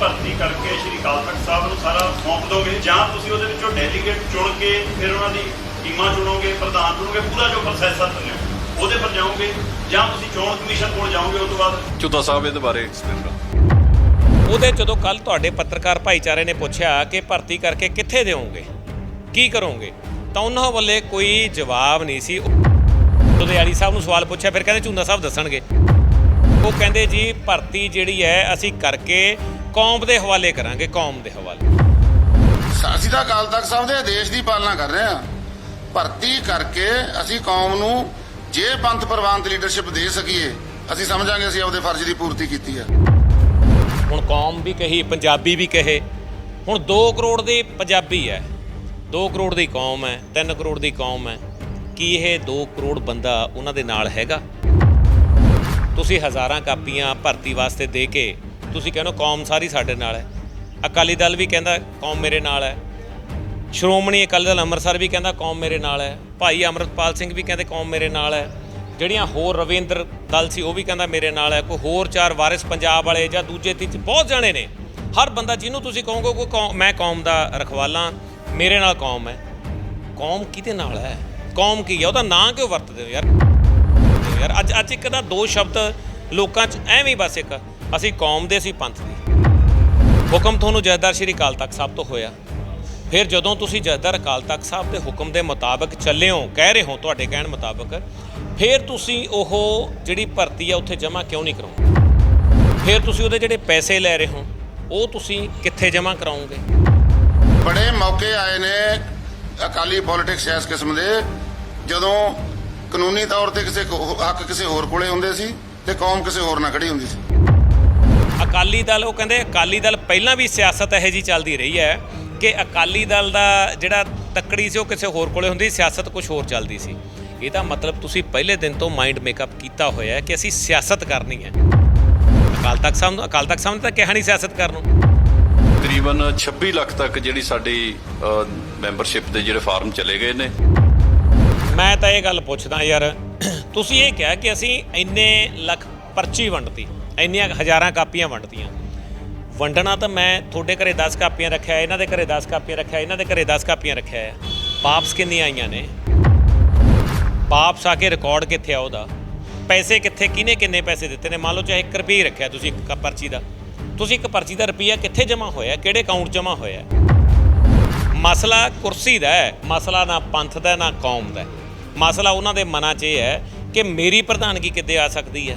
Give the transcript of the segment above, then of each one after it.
ਭਰਤੀ ਕਰਕੇ ਸ਼੍ਰੀ ਅਕਾਲ ਤਖਤ ਸਾਹਿਬ ਨੂੰ ਸਾਰਾ ਸੌਂਪ ਦੋਗੇ ਜਾਂ ਤੁਸੀਂ ਉਹਦੇ ਵਿੱਚੋਂ ਡੈਲੀਗੇਟ ਚੁਣ ਕੇ ਫਿਰ ਉਹਨਾਂ ਦੀ ਟੀਮਾਂ ਚੁਣੋਗੇ ਪ੍ਰਧਾਨ ਚੁਣੋਗੇ ਪੂਰਾ ਜੋ ਪ੍ਰੋਸੈਸ ਆ ਚੱਲਿਓ ਉਹਦੇ ਪਰ ਜਾਓਗੇ ਜਾਂ ਤੁਸੀਂ ਚੋਣ ਕਮਿਸ਼ਨ ਕੋਲ ਜਾਓਗੇ ਉਸ ਤੋਂ ਬਾਅਦ? ਚੁੱਦਾ ਸਾਹਿਬ ਇਹਦੇ ਬਾਰੇ ਐਕਸਪਲੇਨ ਕਰੋ ਉਹਦੇ ਜਦੋਂ ਕੱਲ ਤੁਹਾਡੇ ਪੱਤਰਕਾਰ ਭਾਈਚਾਰੇ ਨੇ ਪੁੱਛਿਆ ਕਿ ਭਰਤੀ ਕਰਕੇ ਕਿੱਥੇ ਦੇਵੋਗੇ ਕੀ ਕਰੋਗੇ ਤਾਂ ਉਹਨਾਂ ਵੱਲੇ ਕੋਈ ਜਵਾਬ ਨਹੀਂ ਸੀ। ਲੁਧਿਆਣੀ ਸਾਹਿਬ ਨੂੰ ਸਵਾਲ ਪੁੱਛਿਆ ਫਿਰ ਕਹਿੰਦੇ ਝੁੰਦਾ ਸਾਹਿਬ ਦੱਸਣਗੇ। ਉਹ ਕਹਿੰਦੇ ਜੀ ਭਰਤੀ ਜਿਹੜੀ ਹੈ ਅਸੀਂ ਕਰਕੇ ਕੌਮ ਦੇ ਹਵਾਲੇ ਕਰਾਂਗੇ ਕੌਮ ਦੇ ਹਵਾਲੇ। ਅਸੀਂ ਤਾਂ ਅਕਾਲ ਤਖਤ ਸਾਹਿਬ ਦੇ ਆਦੇਸ਼ ਦੀ ਪਾਲਣਾ ਕਰ ਰਹੇ ਹਾਂ। ਭਰਤੀ ਕਰਕੇ ਅਸੀਂ ਕੌਮ ਨੂੰ ਜੇ ਪੰਥ ਪ੍ਰਵਾਨਤ ਲੀਡਰਸ਼ਿਪ ਦੇ ਸਕੀਏ ਅਸੀਂ ਸਮਝਾਂਗੇ ਅਸੀਂ ਆਪਦੇ ਫਰਜ਼ ਦੀ ਪੂਰਤੀ ਕੀਤੀ ਹੈ। ਹੁਣ ਕੌਮ ਵੀ ਕਹੀ ਪੰਜਾਬੀ ਵੀ ਕਹੇ। ਹੁਣ 2 ਕਰੋੜ ਦੀ ਪੰਜਾਬੀ ਹੈ। 2 ਕਰੋੜ ਦੀ ਕੌਮ ਹੈ 3 ਕਰੋੜ ਦੀ ਕੌਮ ਹੈ। ਕੀ ਇਹ 2 ਕਰੋੜ ਬੰਦਾ ਉਹਨਾਂ ਦੇ ਨਾਲ ਹੈਗਾ? ਤੁਸੀਂ ਹਜ਼ਾਰਾਂ ਕਾਪੀਆਂ ਭਰਤੀ ਵਾਸਤੇ ਦੇ ਕੇ ਤੁਸੀਂ ਕਹਿੰਦੇ ਹੋ ਕੌਮ ਸਾਰੀ ਸਾਡੇ ਨਾਲ ਹੈ। ਅਕਾਲੀ ਦਲ ਵੀ ਕਹਿੰਦਾ ਕੌਮ ਮੇਰੇ ਨਾਲ ਹੈ। ਸ਼੍ਰੋਮਣੀ ਅਕਾਲੀ ਦਲ ਅੰਮ੍ਰਿਤਸਰ ਵੀ ਕਹਿੰਦਾ ਕੌਮ ਮੇਰੇ ਨਾਲ ਹੈ। ਭਾਈ ਅਮਰਤਪਾਲ ਸਿੰਘ ਵੀ ਕਹਿੰਦੇ ਕੌਮ ਮੇਰੇ ਨਾਲ ਹੈ। ਜਿਹੜੀਆਂ ਹੋਰ ਰਵਿੰਦਰ ਦਲ ਸੀ ਉਹ ਵੀ ਕਹਿੰਦਾ ਮੇਰੇ ਨਾਲ ਹੈ। ਕੋਈ ਹੋਰ ਚਾਰ ਵਾਰਿਸ ਪੰਜਾਬ ਵਾਲੇ ਜਾਂ ਦੂਜੇ ਤੀਜੇ ਬਹੁਤ ਜਾਣੇ ਨੇ। ਹਰ ਬੰਦਾ ਜਿਹਨੂੰ ਤੁਸੀਂ ਕਹੋਗੇ ਕੋਈ ਮੈਂ ਕੌਮ ਦਾ ਰਖਵਾਲਾ, ਮੇਰੇ ਨਾਲ ਕੌਮ ਹੈ। ਕੌਮ ਕਿਹਦੇ ਨਾਲ ਹੈ? ਕੌਮ ਕੀ ਹੈ? ਉਹਦਾ ਨਾਂ ਕਿਉਂ ਵਰਤਦੇ ਹੋ ਯਾਰ? ਯਾਰ, ਅੱਜ ਅੱਜ ਇੱਕ ਨਾ ਦੋ ਸ਼ਬਦ ਲੋਕਾਂ 'ਚ ਐਵੇਂ ਬਸ ਇੱਕ, ਅਸੀਂ ਕੌਮ ਦੇ, ਅਸੀਂ ਪੰਥ ਦੇ। ਹੁਕਮ ਤੁਹਾਨੂੰ ਜਥੇਦਾਰ ਸ਼੍ਰੀ ਅਕਾਲ ਤਖਤ ਸਾਹਿਬ ਤੋਂ ਹੋਇਆ। ਫਿਰ ਜਦੋਂ ਤੁਸੀਂ ਜਥੇਦਾਰ ਅਕਾਲ ਤਖਤ ਸਾਹਿਬ ਦੇ ਹੁਕਮ ਦੇ ਮੁਤਾਬਕ ਚੱਲੇ ਹੋ, ਕਹਿ ਰਹੇ ਹੋ ਤੁਹਾਡੇ ਕਹਿਣ ਮੁਤਾਬਕ, ਫਿਰ ਤੁਸੀਂ ਉਹ ਜਿਹੜੀ ਭਰਤੀ ਆ, ਉੱਥੇ ਜਮ੍ਹਾਂ ਕਿਉਂ ਨਹੀਂ ਕਰਾਉਂਦੇ? ਫਿਰ ਤੁਸੀਂ ਉਹਦੇ ਜਿਹੜੇ ਪੈਸੇ ਲੈ ਰਹੇ ਹੋ, ਉਹ ਤੁਸੀਂ ਕਿੱਥੇ ਜਮ੍ਹਾਂ ਕਰਾਉਂਗੇ? ਬੜੇ ਮੌਕੇ ਆਏ ਨੇ ਅਕਾਲੀ ਪੋਲਿਟਿਕਸ ਇਸ ਕਿਸਮ ਦੇ, ਜਦੋਂ ਕਾਨੂੰਨੀ ਤੌਰ ਤੇ ਕਿਸੇ ਕੋ- ਹੱਕ ਕਿਸੇ ਹੋਰ ਕੋਲੇ ਹੁੰਦੇ ਸੀ ਤੇ ਕੌਮ ਕਿਸੇ ਹੋਰ ਨਾਲ ਖੜੀ ਹੁੰਦੀ ਸੀ। ਅਕਾਲੀ ਦਲ ਉਹ ਕਹਿੰਦੇ ਅਕਾਲੀ ਦਲ ਪਹਿਲਾਂ ਵੀ ਸਿਆਸਤ ਇਹੋ ਜੀ ਚੱਲਦੀ ਰਹੀ ਹੈ ਕਿ ਅਕਾਲੀ ਦਲ ਦਾ ਜਿਹੜਾ ਤੱਕੜੀ ਸੀ ਉਹ ਕਿਸੇ ਹੋਰ ਕੋਲੇ ਹੁੰਦੀ ਸਿਆਸਤ ਕੁਝ ਹੋਰ ਚੱਲਦੀ ਸੀ। ਇਹਦਾ ਮਤਲਬ ਤੁਸੀਂ ਪਹਿਲੇ ਦਿਨ ਤੋਂ ਮਾਈਂਡ ਮੇਕਅਪ ਕੀਤਾ ਹੋਇਆ ਹੈ ਕਿ ਅਸੀਂ ਸਿਆਸਤ ਕਰਨੀ ਹੈ। ਅਕਾਲ ਤਖਤ ਸਾਹਿਬ ਨੂੰ ਅਕਾਲ ਤਖਤ ਸਾਹਿਬ ਨੇ ਤਾਂ ਕਿਹਾ ਨਹੀਂ ਸਿਆਸਤ ਕਰਨ ਨੂੰ। ਤਕਰੀਬਨ 26 ਲੱਖ ਤੱਕ ਜਿਹੜੀ ਸਾਡੀ ਮੈਂਬਰਸ਼ਿਪ ਦੇ ਜਿਹੜੇ ਫਾਰਮ ਚਲੇ ਗਏ ਨੇ। ਮੈਂ ਤਾਂ ਇਹ ਗੱਲ ਪੁੱਛਦਾ ਯਾਰ, ਤੁਸੀਂ ਇਹ ਕਿਹਾ ਕਿ ਅਸੀਂ ਇੰਨੇ ਲੱਖ ਪਰਚੀ ਵੰਡਤੀ, ਇੰਨੀਆਂ ਹਜ਼ਾਰਾਂ ਕਾਪੀਆਂ ਵੰਡਤੀਆਂ। ਵੰਡਣਾ ਤਾਂ ਮੈਂ ਤੁਹਾਡੇ ਘਰੇ 10 ਕਾਪੀਆਂ ਰੱਖਿਆ, ਇਹਨਾਂ ਦੇ ਘਰੇ 10 ਕਾਪੀਆਂ ਰੱਖਿਆ, ਇਹਨਾਂ ਦੇ ਘਰੇ 10 ਕਾਪੀਆਂ ਰੱਖਿਆ ਹੈ ਵਾਪਸ ਕਿੰਨੀਆਂ ਆਈਆਂ ਨੇ? ਵਾਪਸ ਆ ਕੇ ਰਿਕਾਰਡ ਕਿੱਥੇ ਆ ਉਹਦਾ? ਪੈਸੇ ਕਿੱਥੇ, ਕਿਹਨੇ ਕਿੰਨੇ ਪੈਸੇ ਦਿੱਤੇ ਨੇ? ਮੰਨ ਲਓ ਚਾਹੇ 1 ਰੁਪਏ ਰੱਖਿਆ ਤੁਸੀਂ ਇੱਕ ਪਰਚੀ ਦਾ। ਤੁਸੀਂ ਇੱਕ ਪਰਚੀ ਦਾ ਰੁਪਈਆ ਕਿੱਥੇ ਜਮ੍ਹਾਂ ਹੋਇਆ? ਕਿਹੜੇ ਅਕਾਊਂਟ ਜਮ੍ਹਾਂ ਹੋਇਆ? ਮਸਲਾ ਕੁਰਸੀ ਦਾ ਹੈ, ਮਸਲਾ ਨਾ ਪੰਥ ਦਾ, ਨਾ ਕੌਮ ਦਾ ਹੈ। ਮਸਲਾ ਉਹਨਾਂ ਦੇ ਮਨਾਂ 'ਚ ਇਹ ਹੈ ਕਿ ਮੇਰੀ ਪ੍ਰਧਾਨਗੀ ਕਿੱਦੇ ਆ ਸਕਦੀ ਹੈ?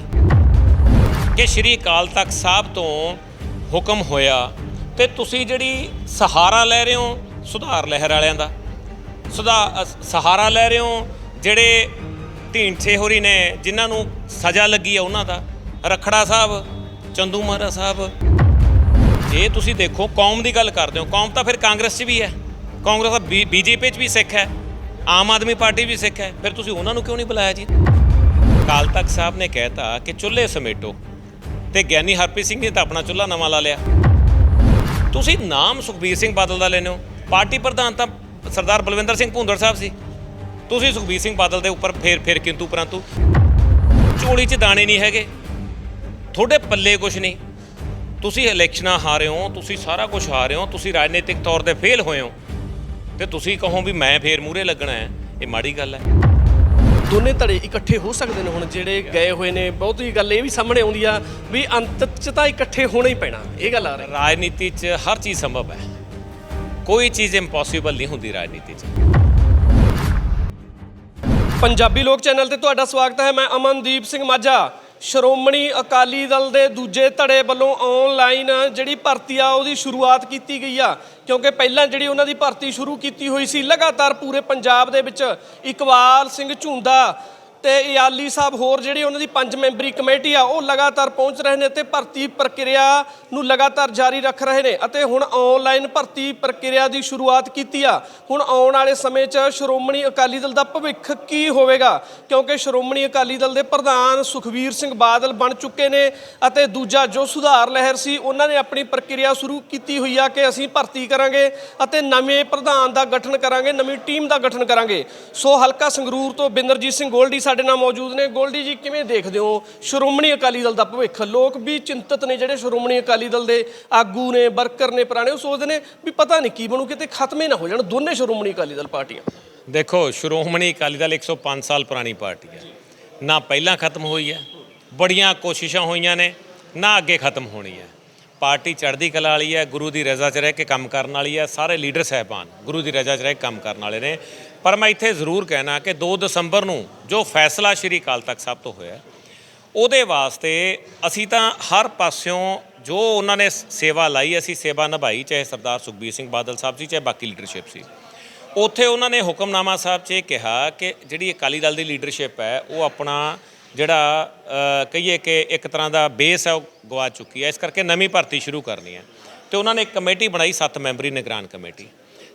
ਕਿ ਸ਼੍ਰੀ ਅਕਾਲ ਤਖਤ ਸਾਹਿਬ ਤੋਂ ਹੁਕਮ ਹੋਇਆ ਤੇ ਤੁਸੀਂ ਜਿਹੜੀ ਸਹਾਰਾ ਲੈ ਰਹੇ ਹੋ, ਸੁਧਾਰ ਲਹਿਰ ਵਾਲਿਆਂ ਦਾ। ਸੁਧਾ ਸਹਾਰਾ ਲੈ ਰਹੇ ਹੋ, ਜਿਹੜੇ ਢੀਂਠੇ ਹੋਰੀ ਨੇ, ਜਿਨ੍ਹਾਂ ਨੂੰ ਸਜ਼ਾ ਲੱਗੀ ਹੈ ਉਹਨਾਂ ਦਾ। ਰਖੜਾ ਸਾਹਿਬ, ਚੰਦੂ ਮਹਾਰਾ ਸਾਹਿਬ। ਜੇ ਤੁਸੀਂ ਦੇਖੋ, ਕੌਮ ਦੀ ਗੱਲ ਕਰਦੇ ਹੋ, ਕੌਮ ਤਾਂ ਫਿਰ ਕਾਂਗਰਸ 'ਚ ਵੀ ਹੈ। ਕਾਂਗਰਸ ਦਾ ਬੀਜੇਪੀ 'ਚ ਵੀ ਸਿੱਖ ਹੈ। ਆਮ ਆਦਮੀ ਪਾਰਟੀ ਵੀ ਸਿੱਖ ਹੈ। ਫਿਰ ਤੁਸੀਂ ਉਹਨਾਂ ਨੂੰ ਕਿਉਂ ਨਹੀਂ ਬੁਲਾਇਆ ਜੀ? ਅਕਾਲ ਤਖਤ ਸਾਹਿਬ ਨੇ ਕਹਿਤਾ ਕਿ ਚੁੱਲ੍ਹੇ ਸਮੇਟੋ ਤੇ ਗਿਆਨੀ ਹਰਪ੍ਰੀਤ ਸਿੰਘ ਨੇ ਤਾਂ ਆਪਣਾ ਚੁੱਲ੍ਹਾ ਨਵਾਂ ਲਾ ਲਿਆ। ਤੁਸੀਂ ਨਾਮ ਸੁਖਬੀਰ ਸਿੰਘ ਬਾਦਲ ਦਾ ਲੈਨੇ ਹੋ। ਪਾਰਟੀ ਪ੍ਰਧਾਨ ਤਾਂ ਸਰਦਾਰ ਬਲਵਿੰਦਰ ਸਿੰਘ ਭੁੰਦੜ ਸਾਹਿਬ ਸੀ। ਤੁਸੀਂ ਸੁਖਬੀਰ ਸਿੰਘ ਬਾਦਲ ਦੇ ਉੱਪਰ ਫੇਰ ਫੇਰ ਕਿੰਤੂ ਪਰੰਤੂ। ਝੋਲੀ 'ਚ ਦਾਣੇ ਨਹੀਂ ਹੈਗੇ। ਤੁਹਾਡੇ ਪੱਲੇ ਕੁਝ ਨਹੀਂ। ਤੁਸੀਂ ਇਲੈਕਸ਼ਨਾਂ ਹਾਰੇ ਹੋ, ਤੁਸੀਂ ਸਾਰਾ ਕੁਝ ਹਾਰੇ ਹੋ, ਤੁਸੀਂ ਰਾਜਨੀਤਿਕ ਤੌਰ ਤੇ ਫੇਲ ਹੋਏ ਹੋ। ਤੇ ਤੁਸੀਂ ਕਹੋ ਵੀ ਮੈਂ ਫੇਰ ਮੂਰੇ ਲੱਗਣਾ ਹੈ। ਇਹ ਮਾੜੀ ਗੱਲ ਹੈ। ਦੋਨੇ ਧੜੇ ਇਕੱਠੇ ਹੋ ਸਕਦੇ ਨੇ ਹੁਣ ਜਿਹੜੇ ਗਏ ਹੋਏ ਨੇ। ਬਹੁਤੀ ਗੱਲ ਇਹ ਵੀ ਸਾਹਮਣੇ ਆਉਂਦੀ ਆ ਵੀ ਅੰਤ ਚ ਤਾਂ ਇਕੱਠੇ ਹੋਣਾ ਹੀ ਪੈਣਾ। ਇਹ ਗੱਲ ਆ ਰਹੀ ਰਾਜਨੀਤੀ 'ਚ ਹਰ ਚੀਜ਼ ਸੰਭਵ ਹੈ। ਕੋਈ ਚੀਜ਼ ਇੰਪੋਸੀਬਲ ਨਹੀਂ ਹੁੰਦੀ ਰਾਜਨੀਤੀ 'ਚ। ਪੰਜਾਬੀ ਲੋਕ ਚੈਨਲ ਤੇ ਤੁਹਾਡਾ ਸਵਾਗਤ ਹੈ। ਮੈਂ ਅਮਨਦੀਪ ਸਿੰਘ ਮਾਝਾ। ਸ਼੍ਰੋਮਣੀ ਅਕਾਲੀ ਦਲ ਦੇ ਦੂਜੇ ਧੜੇ ਵੱਲੋਂ ਆਨਲਾਈਨ ਜਿਹੜੀ ਭਰਤੀ ਆ, ਉਹਦੀ ਸ਼ੁਰੂਆਤ ਕੀਤੀ ਗਈ ਆ। ਕਿਉਂਕਿ ਪਹਿਲਾਂ ਜਿਹੜੀ ਉਹਨਾਂ ਦੀ ਭਰਤੀ ਸ਼ੁਰੂ ਕੀਤੀ ਹੋਈ ਸੀ, ਲਗਾਤਾਰ ਪੂਰੇ ਪੰਜਾਬ ਦੇ ਵਿੱਚ ਇਕਬਾਲ ਸਿੰਘ ਝੁੰਦਾ ਤੇ ਇਆਲੀ ਸਾਹਿਬ ਹੋਰ ਜਿਹੜੀ ਉਹਨਾਂ ਦੀ ਪੰਜ ਮੈਂਬਰੀ ਕਮੇਟੀ ਆ, ਉਹ ਲਗਾਤਾਰ ਪਹੁੰਚ ਰਹੇ ਨੇ ਤੇ ਭਰਤੀ ਪ੍ਰਕਿਰਿਆ ਨੂੰ ਲਗਾਤਾਰ ਜਾਰੀ ਰੱਖ ਰਹੇ ਨੇ ਅਤੇ ਹੁਣ ਆਨਲਾਈਨ ਭਰਤੀ ਪ੍ਰਕਿਰਿਆ ਦੀ ਸ਼ੁਰੂਆਤ ਕੀਤੀ ਆ। ਹੁਣ ਆਉਣ ਵਾਲੇ ਸਮੇਂ 'ਚ ਸ਼੍ਰੋਮਣੀ ਅਕਾਲੀ ਦਲ ਦਾ ਭਵਿੱਖ ਕੀ ਹੋਵੇਗਾ? ਕਿਉਂਕਿ ਸ਼੍ਰੋਮਣੀ ਅਕਾਲੀ ਦਲ ਦੇ ਪ੍ਰਧਾਨ ਸੁਖਵੀਰ ਸਿੰਘ ਬਾਦਲ ਬਣ ਚੁੱਕੇ ਨੇ ਅਤੇ ਦੂਜਾ ਜੋ ਸੁਧਾਰ ਲਹਿਰ ਸੀ, ਉਹਨਾਂ ਨੇ ਆਪਣੀ ਪ੍ਰਕਿਰਿਆ ਸ਼ੁਰੂ ਕੀਤੀ ਹੋਈ ਆ ਕਿ ਅਸੀਂ ਭਰਤੀ ਕਰਾਂਗੇ ਅਤੇ ਨਵੇਂ ਪ੍ਰਧਾਨ ਦਾ ਗਠਨ ਕਰਾਂਗੇ, ਨਵੀਂ ਟੀਮ ਦਾ ਗਠਨ ਕਰਾਂਗੇ। ਸੋ ਹਲਕਾ ਸੰਗਰੂਰ ਤੋਂ ਬਿੰਦਰਜੀਤ ਸਿੰਘ ਗੋਲਡੀ ਸਾਡੇ ਨਾਲ ਮੌਜੂਦ ਨੇ। ਗੋਲਡੀ ਜੀ, ਕਿਵੇਂ ਦੇਖਦੇ ਹੋ? ਸ਼੍ਰੋਮਣੀ ਅਕਾਲੀ ਦਲ ਦਾ ਭਵਿੱਖ। ਲੋਕ ਵੀ ਚਿੰਤਤ ਨੇ ਜਿਹੜੇ ਸ਼੍ਰੋਮਣੀ ਅਕਾਲੀ ਦਲ ਦੇ ਆਗੂ ਨੇ, ਵਰਕਰ ਨੇ, ਪੁਰਾਣੇ, ਉਹ ਸੋਚਦੇ ਨੇ ਵੀ ਪਤਾ ਨਹੀਂ ਕੀ ਬਣੂ, ਕਿਤੇ ਖਤਮ ਹੀ ਨਾ ਹੋ ਜਾਣ ਦੋਨੇ ਸ਼੍ਰੋਮਣੀ ਅਕਾਲੀ ਦਲ ਪਾਰਟੀਆਂ। ਦੇਖੋ, ਸ਼੍ਰੋਮਣੀ ਅਕਾਲੀ ਦਲ 105 ਸਾਲ ਪੁਰਾਣੀ ਪਾਰਟੀ ਹੈ। ਨਾ ਪਹਿਲਾਂ ਖਤਮ ਹੋਈ ਹੈ, ਬੜੀਆਂ ਕੋਸ਼ਿਸ਼ਾਂ ਹੋਈਆਂ ਨੇ, ਨਾ ਅੱਗੇ ਖਤਮ ਹੋਣੀ ਹੈ। ਪਾਰਟੀ ਚੜ੍ਹਦੀ ਕਲਾ ਵਾਲੀ ਹੈ, ਗੁਰੂ ਦੀ ਰਜ਼ਾ 'ਚ ਰਹਿ ਕੇ ਕੰਮ ਕਰਨ ਵਾਲੀ ਹੈ, ਸਾਰੇ ਲੀਡਰ ਸਹਿਬਾਨ, ਗੁਰੂ ਦੀ ਰਜ਼ਾ 'ਚ ਰਹਿ ਕੇ ਕੰਮ ਕਰਨ ਵਾਲੇ ਨੇ। ਪਰ ਮੈਂ ਇੱਥੇ ਜ਼ਰੂਰ ਕਹਿਣਾ ਕਿ 2 ਦਸੰਬਰ ਨੂੰ ਜੋ ਫੈਸਲਾ ਸ਼੍ਰੀ ਅਕਾਲ ਤਖਤ ਸਾਹਿਬ ਤੋਂ ਹੋਇਆ, ਉਹਦੇ ਵਾਸਤੇ ਅਸੀਂ ਤਾਂ ਹਰ ਪਾਸਿਓਂ ਜੋ ਉਹਨਾਂ ਨੇ ਸੇਵਾ ਲਾਈ, ਅਸੀਂ ਸੇਵਾ ਨਿਭਾਈ, ਚਾਹੇ ਸਰਦਾਰ ਸੁਖਬੀਰ ਸਿੰਘ ਬਾਦਲ ਸਾਹਿਬ ਸੀ, ਚਾਹੇ ਬਾਕੀ ਲੀਡਰਸ਼ਿਪ ਸੀ। ਉੱਥੇ ਉਹਨਾਂ ਨੇ ਹੁਕਮਨਾਮਾ ਸਾਹਿਬ 'ਚ ਇਹ ਕਿਹਾ ਕਿ ਜਿਹੜੀ ਅਕਾਲੀ ਦਲ ਦੀ ਲੀਡਰਸ਼ਿਪ ਹੈ, ਉਹ ਆਪਣਾ ਜਿਹੜਾ ਕਹੀਏ ਕਿ ਇੱਕ ਤਰ੍ਹਾਂ ਦਾ ਬੇਸ ਹੈ, ਉਹ ਗਵਾ ਚੁੱਕੀ ਹੈ। ਇਸ ਕਰਕੇ ਨਵੀਂ ਭਰਤੀ ਸ਼ੁਰੂ ਕਰਨੀ ਹੈ। ਤੇ ਉਹਨਾਂ ਨੇ ਇੱਕ ਕਮੇਟੀ ਬਣਾਈ 7 ਮੈਂਬਰੀ ਨਿਗਰਾਨ ਕਮੇਟੀ।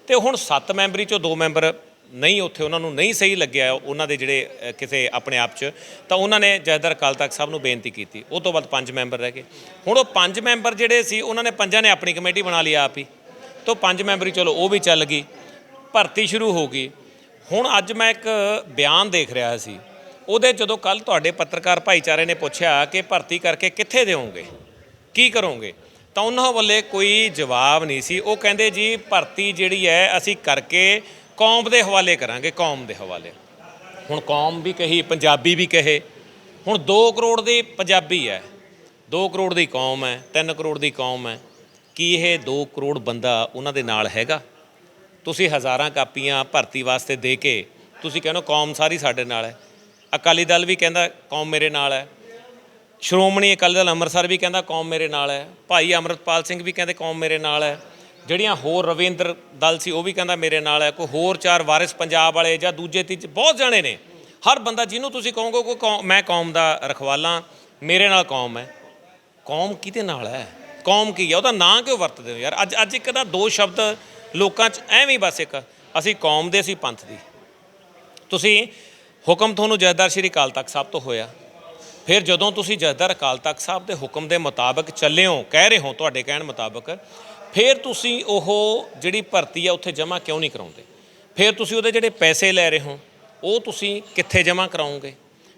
ਤੇ ਹੁਣ 7 ਮੈਂਬਰੀ ਚੋਂ 2 ਮੈਂਬਰ ਨਹੀਂ ਉੱਥੇ, ਉਹਨਾਂ ਨੂੰ ਨਹੀਂ ਸਹੀ ਲੱਗਿਆ ਉਹਨਾਂ ਦੇ ਜਿਹੜੇ ਕਿਸੇ ਆਪਣੇ ਆਪ 'ਚ, ਤਾਂ ਉਹਨਾਂ ਨੇ ਜੈਦਰ ਅਕਾਲ ਤਖਤ ਸਾਹਿਬ ਨੂੰ ਬੇਨਤੀ ਕੀਤੀ। ਉਹ ਤੋਂ ਬਾਅਦ ਪੰਜ ਮੈਂਬਰ ਰਹਿ ਗਏ। ਹੁਣ ਉਹ ਪੰਜ ਮੈਂਬਰ ਜਿਹੜੇ ਸੀ, ਉਹਨਾਂ ਨੇ ਪੰਜਾਂ ਨੇ ਆਪਣੀ ਕਮੇਟੀ ਬਣਾ ਲਈ ਆਪ ਹੀ। ਤੋਂ ਪੰਜ ਮੈਂਬਰੀ, ਚਲੋ, ਉਹ ਵੀ ਚੱਲ ਗਈ। ਭਰਤੀ ਸ਼ੁਰੂ ਹੋ ਗਈ। ਹੁਣ ਅੱਜ ਮੈਂ ਇੱਕ ਬਿਆਨ ਦੇਖ ਰਿਹਾ ਸੀ। ਉਹਦੇ ਜਦੋਂ ਕੱਲ ਤੁਹਾਡੇ ਪੱਤਰਕਾਰ ਭਾਈਚਾਰੇ ਨੇ ਪੁੱਛਿਆ ਕਿ ਭਰਤੀ ਕਰਕੇ ਕਿੱਥੇ ਦੇਵੋਗੇ? ਕੀ ਕਰੋਗੇ? ਤਾਂ ਉਹਨਾਂ ਵੱਲੇ ਕੋਈ ਜਵਾਬ ਨਹੀਂ ਸੀ। ਉਹ ਕਹਿੰਦੇ ਜੀ, ਭਰਤੀ ਜਿਹੜੀ ਹੈ, ਅਸੀਂ ਕਰਕੇ ਕੌਮ ਦੇ ਹਵਾਲੇ ਕਰਾਂਗੇ, ਕੌਮ ਦੇ ਹਵਾਲੇ। ਹੁਣ ਕੌਮ ਵੀ ਕਹੀ, ਪੰਜਾਬੀ ਵੀ ਕਹੇ। ਹੁਣ 2 ਕਰੋੜ ਦੀ ਪੰਜਾਬੀ ਹੈ। 2 ਕਰੋੜ ਦੀ ਕੌਮ ਹੈ 3 ਕਰੋੜ ਦੀ ਕੌਮ ਹੈ। ਕੀ ਇਹ 2 ਕਰੋੜ ਬੰਦਾ ਉਹਨਾਂ ਦੇ ਨਾਲ ਹੈਗਾ? ਤੁਸੀਂ ਹਜ਼ਾਰਾਂ ਕਾਪੀਆਂ ਭਰਤੀ ਵਾਸਤੇ ਦੇ ਕੇ ਤੁਸੀਂ ਕਹਿੰਦੇ ਹੋ ਕੌਮ ਸਾਰੀ ਸਾਡੇ ਨਾਲ ਹੈ। ਅਕਾਲੀ ਦਲ ਵੀ ਕਹਿੰਦਾ ਕੌਮ ਮੇਰੇ ਨਾਲ ਹੈ। ਸ਼੍ਰੋਮਣੀ ਅਕਾਲੀ ਦਲ ਅੰਮ੍ਰਿਤਸਰ ਵੀ ਕਹਿੰਦਾ ਕੌਮ ਮੇਰੇ ਨਾਲ ਹੈ। ਭਾਈ ਅਮਰਤਪਾਲ ਸਿੰਘ ਵੀ ਕਹਿੰਦੇ ਕੌਮ ਮੇਰੇ ਨਾਲ ਹੈ। ਜਿਹੜੀਆਂ ਹੋਰ ਰਵਿੰਦਰ ਦਲ ਸੀ ਉਹ ਵੀ ਕਹਿੰਦਾ ਮੇਰੇ ਨਾਲ ਹੈ। ਕੋਈ ਹੋਰ ਚਾਰ ਵਾਰਿਸ ਪੰਜਾਬ ਵਾਲੇ ਜਾਂ ਦੂਜੇ ਤੀਜੇ ਬਹੁਤ ਜਾਣੇ ਨੇ। ਹਰ ਬੰਦਾ ਜਿਹਨੂੰ ਤੁਸੀਂ ਕਹੋਗੇ ਕੋਈ ਮੈਂ ਕੌਮ ਦਾ ਰਖਵਾਲਾ, ਮੇਰੇ ਨਾਲ ਕੌਮ ਹੈ। ਕੌਮ ਕਿਹਦੇ ਨਾਲ ਹੈ? ਕੌਮ ਕੀ ਹੈ? ਉਹਦਾ ਨਾਂ ਕਿਉਂ ਵਰਤਦੇ ਹੋ ਯਾਰ? ਅੱਜ ਅੱਜ ਇੱਕ ਨਾ ਦੋ ਸ਼ਬਦ ਲੋਕਾਂ 'ਚ ਐਵੇਂ ਹੀ ਬਸ ਇੱਕ, ਅਸੀਂ ਕੌਮ ਦੇ, ਅਸੀਂ ਪੰਥ ਦੀ। ਤੁਸੀਂ ਹੁਕਮ ਤੁਹਾਨੂੰ ਜੈਦਾਰ ਸ਼੍ਰੀ ਅਕਾਲ ਤਖਤ ਸਾਹਿਬ ਤੋਂ ਹੋਇਆ। ਫਿਰ ਜਦੋਂ ਤੁਸੀਂ ਜੈਦਾਰ ਅਕਾਲ ਤਖਤ ਸਾਹਿਬ ਦੇ ਹੁਕਮ ਦੇ ਮੁਤਾਬਕ ਚੱਲੇ ਹੋ ਕਹਿ ਰਹੇ ਹੋ ਤੁਹਾਡੇ ਕਹਿਣ ਮੁਤਾਬਕ, ਫਿਰ ਤੁਸੀਂ ਉਹ ਜਿਹੜੀ ਭਰਤੀ ਆ ਉੱਥੇ ਜਮ੍ਹਾਂ ਕਿਉਂ ਨਹੀਂ ਕਰਾਉਂਦੇ? ਫਿਰ ਤੁਸੀਂ ਉਹਦੇ ਜਿਹੜੇ ਪੈਸੇ ਲੈ ਰਹੇ ਹੋ, ਉਹ ਤੁਸੀਂ ਕਿੱਥੇ ਜਮ੍ਹਾਂ ਕਰਾਉਂਗੇ?